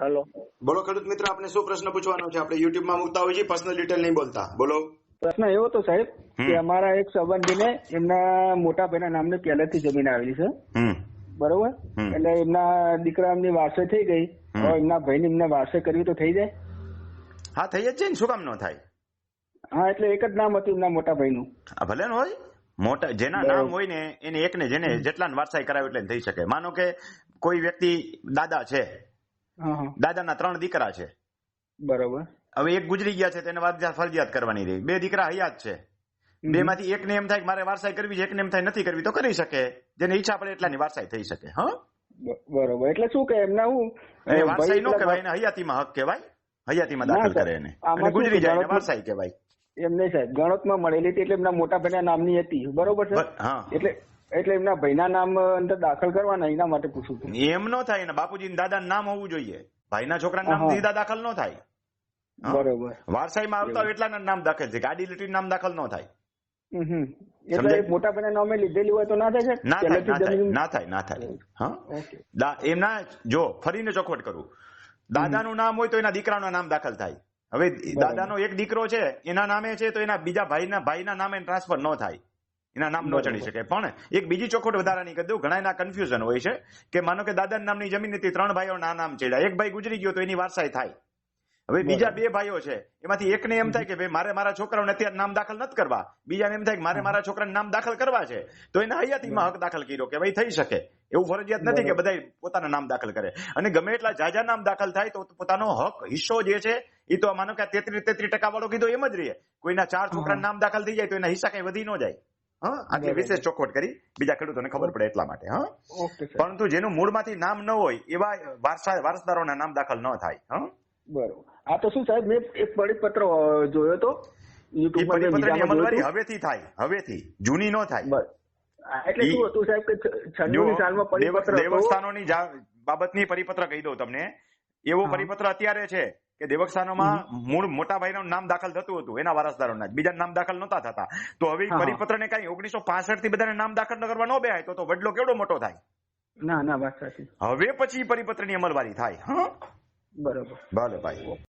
હાલો. બોલો ખેડૂત મિત્ર આપણે શું પ્રશ્ન પૂછવાનો છે? આપણે યુટ્યુબમાં મૂકતા છે પર્સનલ ડિટેલ નહીં બોલતા. બોલો. પ્રશ્ન એવો તો સાહેબ કે અમારા એક સંબંધીને એમના મોટા ભાઈના નામની પહેલેથી જમીન આવેલી છે. બરોબર? એટલે એમના દીકરા એમની વારસે થઈ ગઈ. એમના ભાઈને એમને વારસે કરવી તો થઈ જાય. હા થઈ જ છે ને. શું કામ ન થાય? હા એટલે એક જ નામ હતું એમના મોટા ભાઈનું આ ભલે ને હોય. મોટા જેના નામ હોય ને એને એકને જેને જેટલા વારસાઈ કરાવે એટલે થઈ શકે. માનો કે કોઈ વ્યક્તિ દાદા છે દાદાના ત્રણ દીકરા છે. બરોબર. હવે એક ગુજરી ગયા છે તેને ફરજિયાત કરવાની રહી. બે દીકરા હયાત છે. બે માંથી એકને એમ થાય કે મારે વારસાઈ કરવી છે એકને એમ થાય નથી કરવી તો કરી શકે. જેને ઈચ્છા પડે એટલાની વારસાઈ થઈ શકે હા? બરોબર. એટલે શું કે એમના હું વારસાઈ નો કહેવાય એને હયાતીમાં હક કહેવાય. હયાતીમાં દાખલ કરે એને. અને ગુજરી જાય એને વારસાઈ કહેવાય. એમ નહીં સાહેબ. ગણોતમાં મળેલી હતી એટલે એમના મોટા ભાઈના નામની હતી. બરોબર છે હા. એટલે એટલે એમના ભાઈના નામ અંદર દાખલ કરવાના એના માટે પૂછું છું. એમ નો થાય ને બાપુજી દાદા નામ હોવું જોઈએ. ભાઈના છોકરાના નામ. સીધા દાખલ ન થાય. બરોબર. વારસાઈમાં આવતા હોય એટલાના નામ દાખલ છે. ગાડી લીટી નામ દાખલ ન થાય. એટલે મોટા ભાઈના નામે લીધેલી હોય તો ના થાય ના થાય ના થાય ના થાય ના થાય. હા? એમના જો ફરીને ચોખવટ કરું. દાદાનું નામ હોય તો એના દીકરાનું નામ દાખલ થાય. હવે દાદાનો એક દીકરો છે એના નામે છે તો એના બીજા ભાઈના ભાઈના નામે ટ્રાન્સફર ન થાય. એના નામ ન ચડી શકે. પણ એક બીજી ચોખવટ વધારાની કરી દઉં. ઘણા એના કન્ફ્યુઝન હોય છે કે માનો કે દાદાના નામની જમીન હતી ત્રણ ભાઈઓના નામ ચડ્યા. એક ભાઈ ગુજરી ગયો તો એની વારસાઈ થાય. હવે બીજા બે ભાઈઓ છે એમાંથી એકને એમ થાય કે ભાઈ મારે મારા છોકરાઓને અત્યારે નામ દાખલ નથી કરવા. બીજાને એમ થાય કે મારે મારા છોકરાને નામ દાખલ કરવા છે. તો એને હયાતીમાં હક દાખલ કર્યો કે ભાઈ થઈ શકે. એવું ફરજિયાત નથી કે બધા પોતાના નામ દાખલ કરે. અને ગમે એટલા જાજા નામ દાખલ થાય તો પોતાનો હક હિસ્સો જે છે એ તો માનો કે તેત્રીસ તેત્રીસ ટકા વાળો કીધો એમ જ રહે. કોઈના ચાર છોકરા નામ દાખલ થઈ જાય તો એના હિસ્સા કઈ વધી ન જાય. હા આટલી વિશેષ ચોખવટ કરી બીજા ખેડૂતોને ખબર પડે એટલા માટે હા. પરંતુ જેનું મૂળમાંથી નામ ન હોય એવા વારસા વારસદારોના નામ દાખલ ન થાય હા. બરોબર. આ તો શું સાહેબ મેં એક પરિપત્ર જોયો તો હવેથી થાય હવેથી જૂની ન થાય. એટલે શું હતું સાહેબ કે છન્નું સાલમાં પરિપત્ર હતો. દેવસ્થાનોની બાબતની પરિપત્ર કહી દઉં તમને. એવો પરિપત્ર અત્યારે છે કે દેવકસ્થાનોમાં મૂળ મોટા ભાઈનું નામ દાખલ થતું હતું એના વારસદારોના. બીજા નામ દાખલ નતા થતા. તો હવે. પરિપત્ર ને કઈ ઓગણીસો પાસઠથી બધાને નામ દાખલ ન કરવા ન બેહાય તો તો વડલો કેવડો મોટો થાય? ના ના વાત સાચી. હવે પછી પરિપત્રની અમલવારી થાય હા? બરોબર. ભલે ભાઈ.